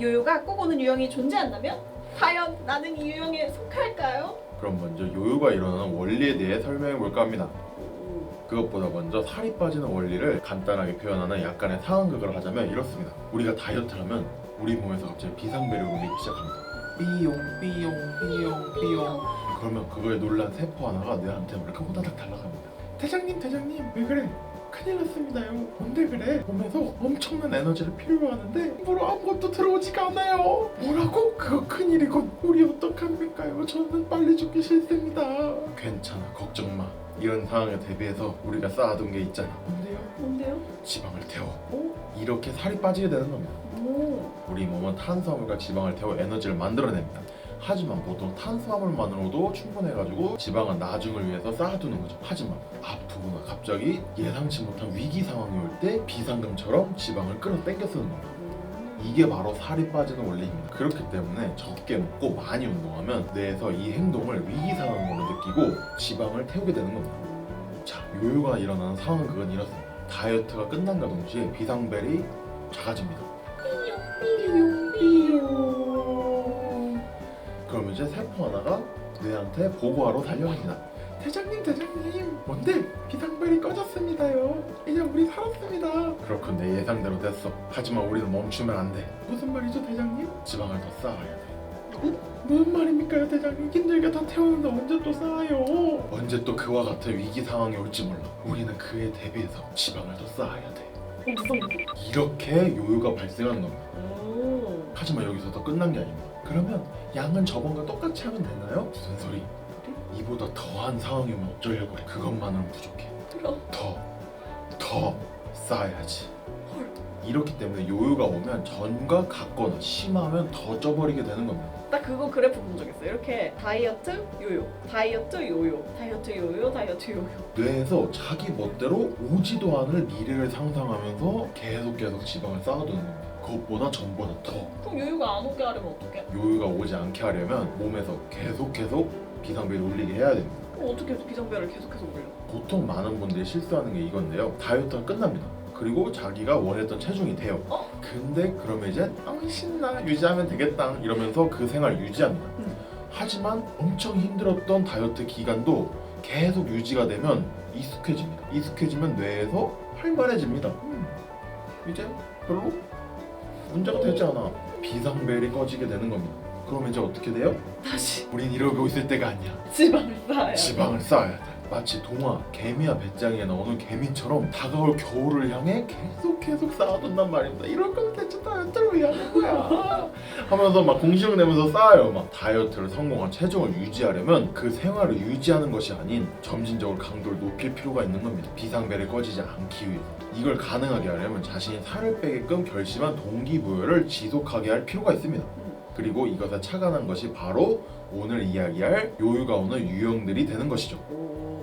요요가 꼭 오는 유형이 존재한다면 과연 나는 이 유형에 속할까요? 그럼 먼저 요요가 일어나는 원리에 대해 설명해 볼까 합니다. 그것보다 먼저 살이 빠지는 원리를 간단하게 표현하는 약간의 상황극을 하자면 이렇습니다. 우리가 다이어트를 하면 우리 몸에서 갑자기 울리기 시작합니다. 삐용 삐용 삐용 삐용 그러면 그거에 놀란 세포 하나가 뇌한테 이렇게 호다닥 달라갑니다. 대장님 대장님 왜 그래? 큰일 났습니다요. 뭔데 그래? 몸에서 엄청난 에너지를 필요로 하는데 뭐로 아무것도 들어오지가 않아요. 뭐라고? 그거 큰일이군. 우리 어떡합니까요? 저는 빨리 죽기 싫습니다. 괜찮아 걱정 마. 이런 상황에 대비해서 우리가 쌓아둔 게 있잖아. 뭔데요? 뭔데요? 지방을 태워. 오, 이렇게 살이 빠지게 되는 겁니다. 오, 우리 몸은 탄수화물과 지방을 태워 에너지를 만들어냅니다. 하지만 보통 탄수화물만으로도 충분해가지고 지방은 나중을 위해서 쌓아두는 거죠. 하지만 아프거나 갑자기 예상치 못한 위기 상황이 올 때 비상금처럼 지방을 끌어당겨 쓰는 겁니다. 이게 바로 살이 빠지는 원리입니다. 그렇기 때문에 적게 먹고 많이 운동하면 뇌에서 이 행동을 위기 상황으로 느끼고 지방을 태우게 되는 겁니다. 자, 요요가 일어나는 상황은 그건 이렇습니다. 다이어트가 끝난과 동시에 비상벨이 작아집니다. 그럼 이제 세포 하나가 뇌한테 보고하러 달려갑니다. 대장님, 대장님, 뭔데? 비상벨이 꺼졌습니다요. 이제 우리 살았습니다. 그렇군, 내 예상대로 됐어. 하지만 우리는 멈추면 안 돼. 무슨 말이죠, 대장님? 지방을 더 쌓아야 돼. 응? 무슨 말입니까, 대장님? 힘들게 다 태우는데 언제 또 쌓아요? 언제 또 그와 같은 위기 상황이 올지 몰라. 우리는 그에 대비해서 지방을 더 쌓아야 돼. 어, 무슨 이렇게 요요가 발생하는 겁니다. 오, 하지만 여기서 더 끝난 게 아닙니다. 그러면 양은 저번과 똑같이 하면 되나요? 무슨 소리? 이보다 더한 상황이면 어쩌려고 해. 그것만으로는 부족해. 들어. 더, 더 쌓아야지. 헐. 이렇기 때문에 요요가 오면 전과 같거나 심하면 더 쪄버리게 되는 겁니다. 나 그거 그래프 본 적 있어. 이렇게 다이어트 요요, 다이어트 요요, 다이어트 요요, 다이어트 요요. 뇌에서 자기 멋대로 오지도 않을 미래를 상상하면서 계속 계속 지방을 쌓아두는 겁니다. 그것보다 전보다 더 그럼 요요가 안 오게 하려면 어떡해? 요요가 오지 않게 하려면 몸에서 계속 계속 비상벨이 울리게 해야 됩니다. 그럼 어떻게 비상벨을 계속해서 올려? 보통 많은 분들이 실수하는 게 이건데요. 다이어트가 끝납니다. 그리고 자기가 원했던 체중이 돼요. 어? 근데 그러면 이제 아 신나 유지하면 되겠다 이러면서 그 생활 유지합니다. 음. 하지만 엄청 힘들었던 다이어트 기간도 계속 유지가 되면 익숙해집니다. 익숙해지면 뇌에서 활발해집니다. 음, 이제 별로 문제가 되지 않아. 비상벨이 꺼지게 되는 겁니다. 그럼 이제 어떻게 돼요? 다시 우린 이러고 있을 때가 아니야. 지방을 쌓아야 돼. 지방을 쌓아야 돼. 마치 동화 개미와 배짱이에 나오는 개미처럼 다가올 겨울을 향해 계속 계속 쌓아둔단 말입니다. 이럴 거면 대체 다이어트를 왜 하는 거야? 하면서 막 공시력 내면서 쌓아요. 막 다이어트를 성공한 체중을 유지하려면 그 생활을 유지하는 것이 아닌 점진적으로 강도를 높일 필요가 있는 겁니다. 비상벨이 꺼지지 않기 위해서. 이걸 가능하게 하려면 자신이 살을 빼게끔 결심한 동기부여를 지속하게 할 필요가 있습니다. 그리고 이것에 착안한 것이 바로 오늘 이야기할 요요가 오는 유형들이 되는 것이죠.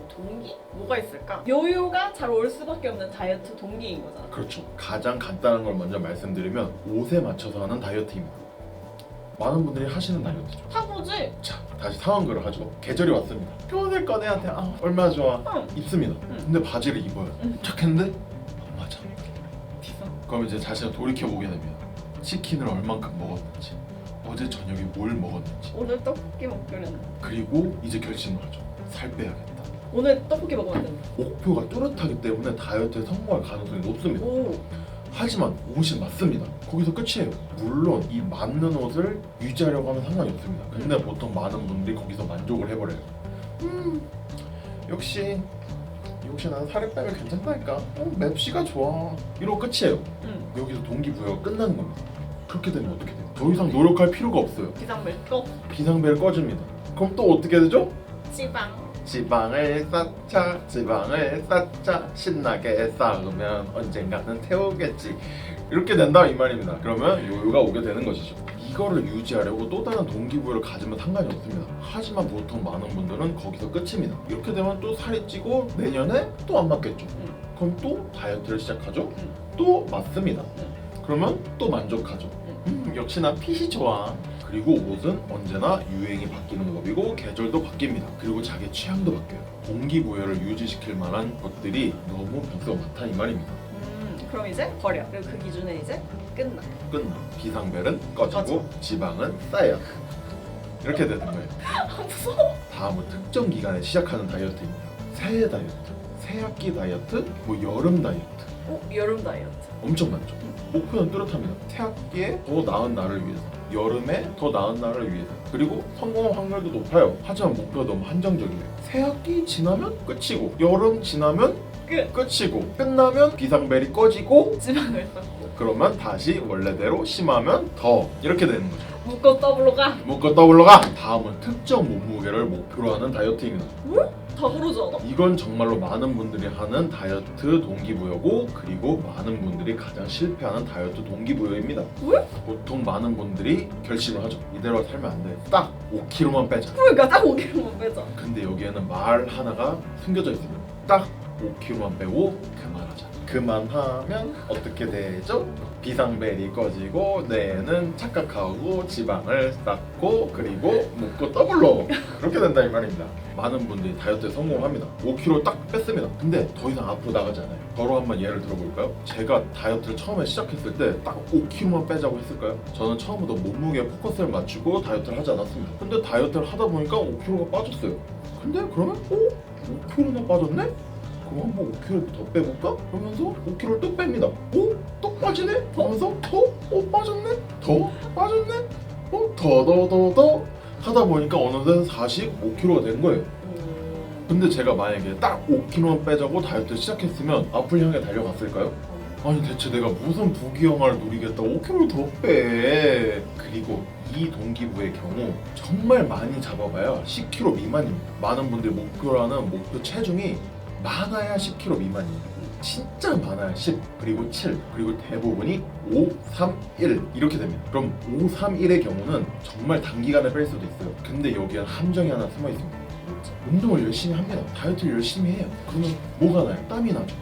오, 동기? 뭐가 있을까? 요요가 잘 올 수밖에 없는 다이어트 동기인 거잖아. 그렇죠. 가장 간단한 걸 먼저 말씀드리면 옷에 맞춰서 하는 다이어트입니다. 많은 분들이 하시는 다이어트죠. 타보지? 자, 다시 상황극을 하죠. 계절이 왔습니다. 표현을 꺼내야 돼. 아, 얼마나 좋아. 응. 입습니다. 응. 근데 바지를 입어요. 응. 착했는데 안 맞아. 그럼 이제 자신을 돌이켜 보게 됩니다. 치킨을 얼만큼 먹었는지, 어제 저녁에 뭘 먹었는지, 오늘 떡볶이 먹기로 했는데. 그리고 이제 결심을 하죠. 살 빼야겠다. 오늘 떡볶이 먹으면 된다. 목표가 뚜렷하기 때문에 다이어트에 성공할 가능성이 높습니다. 오, 하지만 옷이 맞습니다. 거기서 끝이에요. 물론 이 맞는 옷을 유지하려고 하면 상관이 없습니다. 근데 보통 많은 분들이 거기서 만족을 해버려요. 음, 역시 역시 나는 살을 빼면 괜찮다니까. 어, 맵시가 좋아. 이러고 끝이에요. 응. 여기서 동기부여가 끝나는 겁니다. 그렇게 되면 어떻게 돼요? 더 이상 노력할 필요가 없어요. 비상벨 꺼. 비상벨 꺼집니다. 그럼 또 어떻게 되죠? 지방. 지방을 쌓자 지방을 쌓자. 신나게 쌓으면 언젠가는 태우겠지. 이렇게 된다 이 말입니다. 그러면 요요가 오게 되는 것이죠. 이거를 유지하려고 또 다른 동기부여를 가지면 상관이 없습니다. 하지만 보통 많은 분들은 거기서 끝입니다. 이렇게 되면 또 살이 찌고 내년에 또 안 맞겠죠. 응. 그럼 또 다이어트를 시작하죠. 응. 또 맞습니다. 응. 그러면 또 만족하죠 음, 역시 난 핏이 좋아. 그리고 옷은 언제나 유행이 바뀌는 법이고 계절도 바뀝니다. 그리고 자기 취향도 바뀌어요. 동기부여를 유지시킬 만한 것들이 너무 변수가 많다 이 말입니다. 음, 그럼 이제 버려. 그리고 그 기준에 이제 끝나. 끝나. 비상벨은 꺼지고 꺼져. 지방은 쌓여. 이렇게 되는 거예요. 아, 무서워. 다음은 특정 기간에 시작하는 다이어트입니다. 새해 다이어트, 새학기 다이어트, 뭐 여름 다이어트. 어, 여름 다이어트. 엄청 많죠. 목표는 뚜렷합니다. 새학기에 더 나은 나를 위해서, 여름에 더 나은 나를 위해서. 그리고 성공 확률도 높아요. 하지만 목표가 너무 한정적이에요. 새학기 지나면 끝이고, 여름 지나면 끝. 끝이고, 끝나면 비상벨이 꺼지고, 지방을. 그러면 다시 원래대로 심하면 더 이렇게 되는 거죠. 묶어 더블로 가. 묶어 떠올라가. 다음은 특정 몸무게를 목표로 하는 다이어트입니다. 다 그러지 않아? 이건 정말로 많은 분들이 하는 다이어트 동기부여고 그리고 많은 분들이 가장 실패하는 다이어트 동기부여입니다. 왜? 보통 많은 분들이 결심을 하죠. 이대로 살면 안 돼. 딱 5kg만 빼자. 그러니까 딱 5kg만 빼자. 근데 여기에는 말 하나가 숨겨져 있습니다. 딱 5kg만 빼고 그만하자. 그만하면 어떻게 되죠? 비상벨이 꺼지고 뇌는 착각하고 지방을 쌓고 그리고 먹고 더블로 그렇게 된다 이 말입니다. 많은 분들이 다이어트에 성공합니다. 5kg 딱 뺐습니다. 근데 더 이상 앞으로 나가지 않아요. 바로 한번 예를 들어볼까요? 제가 다이어트를 처음에 시작했을 때 딱 5kg만 빼자고 했을까요? 저는 처음부터 몸무게에 포커스를 맞추고 다이어트를 하지 않았습니다. 근데 다이어트를 하다 보니까 5kg가 빠졌어요. 근데 그러면 어? 5kg나 빠졌네? 그럼 한번 5kg 더 빼볼까? 그러면서 5kg를 또 뺍니다. 어? 또 빠지네? 그러면서 더? 어? 빠졌네? 더? 빠졌네? 어? 더 더 더 더 하다 보니까 어느새 45kg가 된 거예요. 음... 근데 제가 만약에 딱 5kg만 빼자고 다이어트를 시작했으면 앞을 향해 달려갔을까요? 아니 대체 내가 무슨 부귀영화를 누리겠다 5kg 더 빼. 그리고 이 동기부의 경우 정말 많이 잡아봐야 10kg 미만입니다. 많은 분들이 목표라는 목표 체중이 많아야 10kg 미만이에요. 진짜 많아야 10 그리고 7 그리고 대부분이 5, 3, 1 이렇게 됩니다. 그럼 5, 3, 1의 경우는 정말 단기간에 뺄 수도 있어요. 근데 여기엔 함정이 하나 숨어 있습니다. 운동을 열심히 합니다. 다이어트를 열심히 해요. 그러면 뭐가 나요? 땀이 나죠.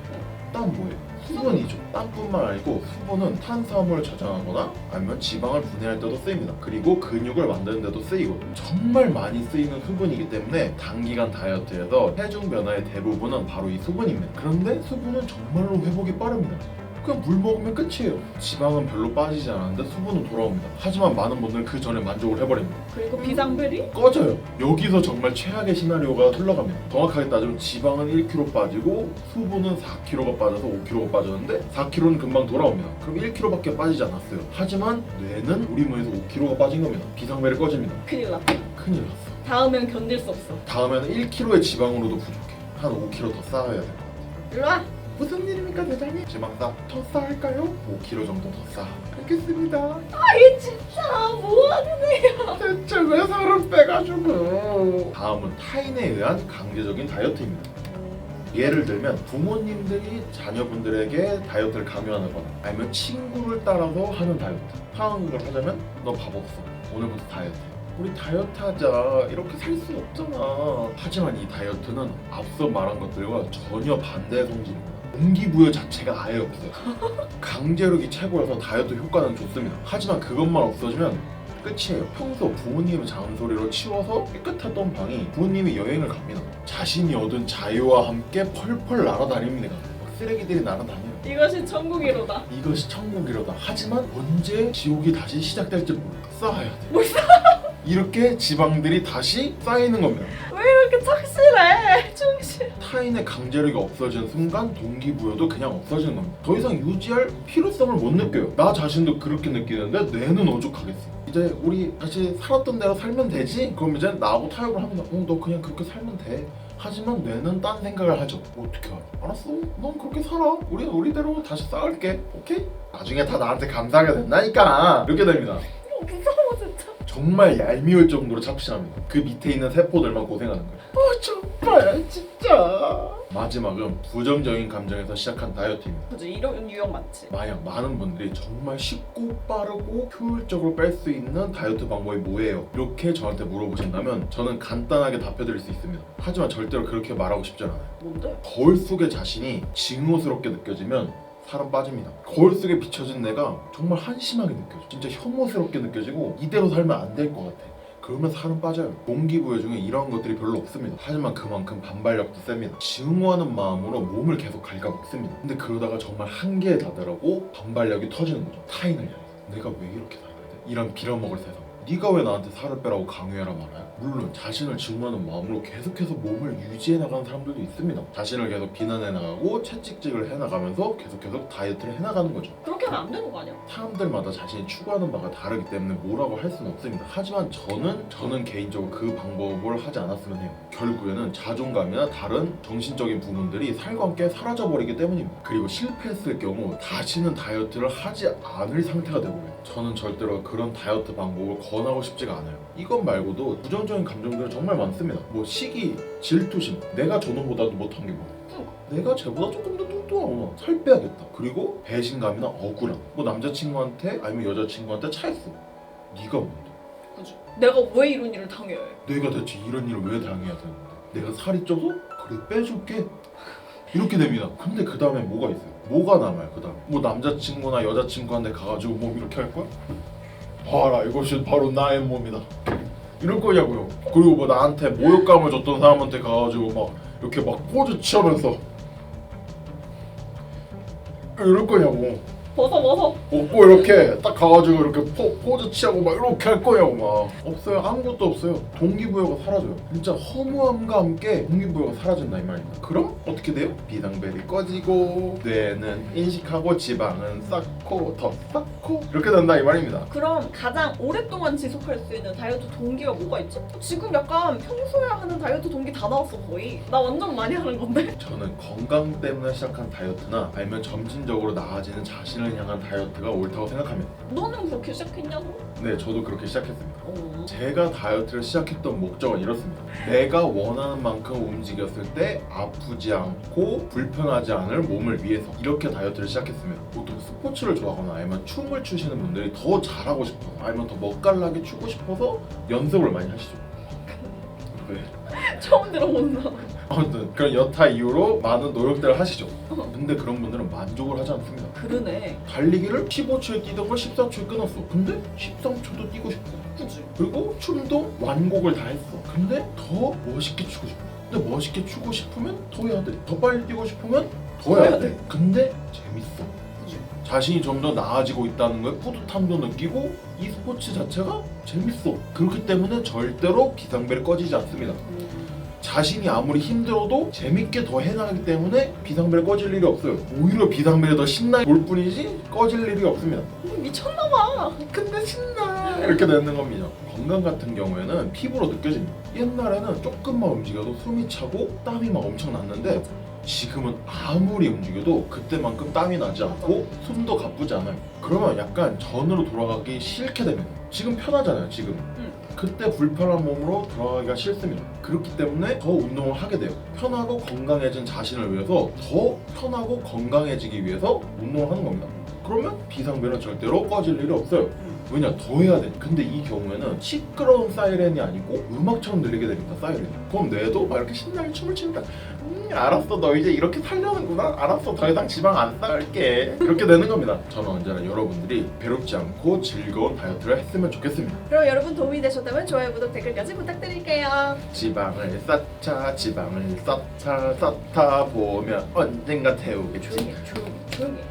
땀 뭐예요? 수분이죠. 땀뿐만 아니고 수분은 탄수화물을 저장하거나 아니면 지방을 분해할 때도 쓰입니다. 그리고 근육을 만드는 데도 쓰이고 정말 많이 쓰이는 수분이기 때문에 단기간 다이어트에서 체중 변화의 대부분은 바로 이 수분입니다. 그런데 수분은 정말로 회복이 빠릅니다. 그냥 물 먹으면 끝이에요. 지방은 별로 빠지지 않았는데 수분은 돌아옵니다. 하지만 많은 분들은 그 전에 만족을 해버립니다. 그리고 비상벨이 꺼져요. 여기서 정말 최악의 시나리오가 흘러갑니다. 정확하게 따지면 지방은 1kg 빠지고 수분은 4kg가 빠져서 5kg가 빠졌는데 4kg는 금방 돌아옵니다. 그럼 1kg밖에 빠지지 않았어요. 하지만 뇌는 우리 몸에서 5kg가 빠진 겁니다. 비상벨이 꺼집니다. 큰일 났다. 큰일 났어. 다음엔 견딜 수 없어. 다음에는 1kg의 지방으로도 부족해. 한 5kg 더 쌓아야 될것 같아요. 일로 와. 무슨 일입니까 대장님? 지방 쌓? 더 쌓을까요? 5kg 정도 더 쌓아. 알겠습니다. 아이 진짜 뭐하는 애야. 대체 왜 살을 빼가지고? 다음은 타인에 의한 강제적인 다이어트입니다. 예를 들면 부모님들이 자녀분들에게 다이어트를 강요하는 거나 아니면 친구를 따라서 하는 다이어트 상황극을 하자면 너 밥 없어 오늘부터 다이어트 우리 다이어트 하자 이렇게 살 수 없잖아 하지만 이 다이어트는 앞서 말한 것들과 전혀 반대의 성질입니다 동기부여 자체가 아예 없어요 강제력이 최고여서 다이어트 효과는 좋습니다 하지만 그것만 없어지면 끝이에요. 평소 부모님의 잔소리로 치워서 깨끗했던 방이 부모님이 여행을 갑니다. 자신이 얻은 자유와 함께 펄펄 날아다닙니다. 막 쓰레기들이 날아다녀요. 이것이 천국이로다. 이것이 천국이로다. 하지만 언제 지옥이 다시 시작될지 모르다. 쌓아야 돼. 뭘 이렇게 지방들이 다시 쌓이는 겁니다. 왜 이렇게 착실해? 충실. 타인의 강제력이 없어지는 순간 동기부여도 그냥 없어지는 겁니다. 더 이상 유지할 필요성을 못 느껴요. 나 자신도 그렇게 느끼는데 뇌는 오죽하겠어. 이제 우리 다시 살았던 대로 살면 되지? 그럼 이제 나하고 타협을 합니다. 어, 너 그냥 그렇게 살면 돼. 하지만 뇌는 딴 생각을 하죠. 어떻게 알아? 알았어. 넌 그렇게 살아. 우리 우리대로 다시 싸울게. 오케이? 나중에 다 나한테 감사하게 된다니까. 이렇게 됩니다. 어, 무서워. 정말 얄미울 정도로 착실합니다. 그 밑에 있는 세포들만 고생하는 거예요. 어 정말 진짜. 마지막은 부정적인 감정에서 시작한 다이어트입니다. 그지 이런 유형 많지. 만약 많은 분들이 정말 쉽고 빠르고 효율적으로 뺄 수 있는 다이어트 방법이 뭐예요? 이렇게 저한테 물어보신다면 저는 간단하게 답해드릴 수 있습니다. 하지만 절대로 그렇게 말하고 싶지 않아요. 뭔데? 거울 속의 자신이 징후스럽게 느껴지면 사람 빠집니다. 거울 속에 비춰진 내가 정말 한심하게 느껴져. 진짜 혐오스럽게 느껴지고 이대로 살면 안 될 것 같아. 그러면 살은 빠져요. 동기부여 중에 이런 것들이 별로 없습니다. 하지만 그만큼 반발력도 셉니다. 증오하는 마음으로 몸을 계속 갉아먹습니다. 근데 그러다가 정말 한계에 다다르고 반발력이 터지는 거죠. 타인을 향해서. 내가 왜 이렇게 살아야 돼? 이런 빌어먹을 세상. 네가 왜 나한테 살을 빼라고 강요해라 말아요? 물론 자신을 증오하는 마음으로 계속해서 몸을 유지해 나가는 사람들도 있습니다. 자신을 계속 비난해 나가고 채찍질을 해 나가면서 계속 계속 다이어트를 해 나가는 거죠. 그렇게 하면 안 되는 거 아니야? 사람들마다 자신이 추구하는 바가 다르기 때문에 뭐라고 할 수는 없습니다. 하지만 저는 저는 개인적으로 그 방법을 하지 않았으면 해요. 결국에는 자존감이나 다른 정신적인 부분들이 살과 함께 사라져 버리기 때문입니다. 그리고 실패했을 경우 다시는 다이어트를 하지 않을 상태가 되버려요. 저는 절대로 그런 다이어트 방법을 권하고 싶지가 않아요. 이것 말고도 부정적인 감정들은 정말 많습니다. 뭐 시기, 질투심, 내가 저놈보다도 못한 게 뭐야? 내가 쟤보다 조금 더 뚱뚱하구나 살 빼야겠다 그리고 배신감이나 억울함 뭐 남자친구한테 아니면 여자친구한테 차였어 네가 뭔데 그지? 내가 왜 이런 일을 당해야 해? 내가 대체 이런 일을 왜 당해야 되는데 내가 살이 쪄서? 그래 빼줄게 이렇게 됩니다 근데 그 다음에 뭐가 있어요 뭐가 남아요 그 다음에 뭐 남자친구나 여자친구한테 가가지고 몸 이렇게 할 거야? 봐라 이것이 바로 나의 몸이다. 이럴 거냐고요. 그리고 뭐 나한테 모욕감을 줬던 사람한테 가가지고 막 이렇게 막 포즈 취하면서. 이럴 거냐고 벗어 벗어. 없고 이렇게 딱 가가지고 이렇게 포, 포즈 취하고 막 이렇게 할 거냐고 막 없어요 아무것도 없어요 동기부여가 사라져요 진짜 허무함과 함께 동기부여가 사라진다 이 말입니다 그럼 어떻게 돼요? 비상벨이 꺼지고 뇌는 인식하고 지방은 쌓고 더 쌓고 이렇게 된다 이 말입니다 그럼 가장 오랫동안 지속할 수 있는 다이어트 동기가 뭐가 있지? 지금 약간 평소에 하는 다이어트 동기 다 나왔어 거의. 나 완전 많이 하는 건데. 저는 건강 때문에 시작한 다이어트나 아니면 점진적으로 나아지는 자신을 향한 다이어트가 옳다고 생각합니다 너는 그렇게 시작했냐고? 네 저도 그렇게 시작했습니다 어. 제가 다이어트를 시작했던 목적은 이렇습니다. 내가 원하는 만큼 움직였을 때 아프지 않고 불편하지 않을 몸을 위해서 이렇게 다이어트를 시작했습니다. 보통 스포츠를 좋아하거나 아니면 춤을 추시는 분들이 더 잘하고 싶어서 아니면 더 멋깔나게 추고 싶어서 연습을 많이 하시죠. 왜? 처음 들어본다. 아무튼 그런 여타 이유로 많은 노력들을 하시죠. 근데 그런 분들은 만족을 하지 않습니다. 그러네. 달리기를 15초에 뛰던 걸 14초에 끊었어. 근데 13초도 뛰고 싶어. 그지? 그리고 춤도 완곡을 다 했어. 근데 더 멋있게 추고 싶어. 근데 멋있게 추고 싶으면 더 해야 돼. 더 빨리 뛰고 싶으면 더 해야 돼. 근데 재밌어. 그지? 자신이 좀더 나아지고 있다는 거에 뿌듯함도 느끼고 이 스포츠 자체가 재밌어. 그렇기 때문에 절대로 비상벨이 꺼지지 않습니다. 음. 자신이 아무리 힘들어도 재밌게 더 해나가기 때문에 비상벨 꺼질 일이 없어요. 오히려 비상벨이 더 신나게 볼 뿐이지 꺼질 일이 없습니다. 미쳤나봐. 근데 신나 이렇게 되는 겁니다. 건강 같은 경우에는 피부로 느껴집니다. 옛날에는 조금만 움직여도 숨이 차고 땀이 막 엄청 났는데 지금은 아무리 움직여도 그때만큼 땀이 나지 않고 숨도 가쁘지 않아요. 그러면 약간 전으로 돌아가기 싫게 됩니다. 지금 편하잖아요. 지금. 응. 그때 불편한 몸으로 돌아가기가 싫습니다. 그렇기 때문에 더 운동을 하게 돼요. 편하고 건강해진 자신을 위해서 더 편하고 건강해지기 위해서 운동을 하는 겁니다. 그러면 비상벨은 절대로 꺼질 일이 없어요. 음. 왜냐 더 해야 돼. 근데 이 경우에는 시끄러운 사이렌이 아니고 음악처럼 들리게 됩니다. 사이렌. 그럼 뇌도 막 이렇게 신나게 춤을 춘다. 음 알았어 너 이제 이렇게 살려는구나. 알았어 더 이상 지방 안 쌓을게. 이렇게 되는 겁니다. 저는 언제나 여러분들이 괴롭지 않고 즐거운 다이어트를 했으면 좋겠습니다. 그럼 여러분 도움이 되셨다면 좋아요, 구독, 댓글까지 부탁드릴게요. 지방을 쌓자 지방을 쌓자 쌓다 보면 언젠가 태우겠지. 조용히 해, 조용히, 조용히. 해.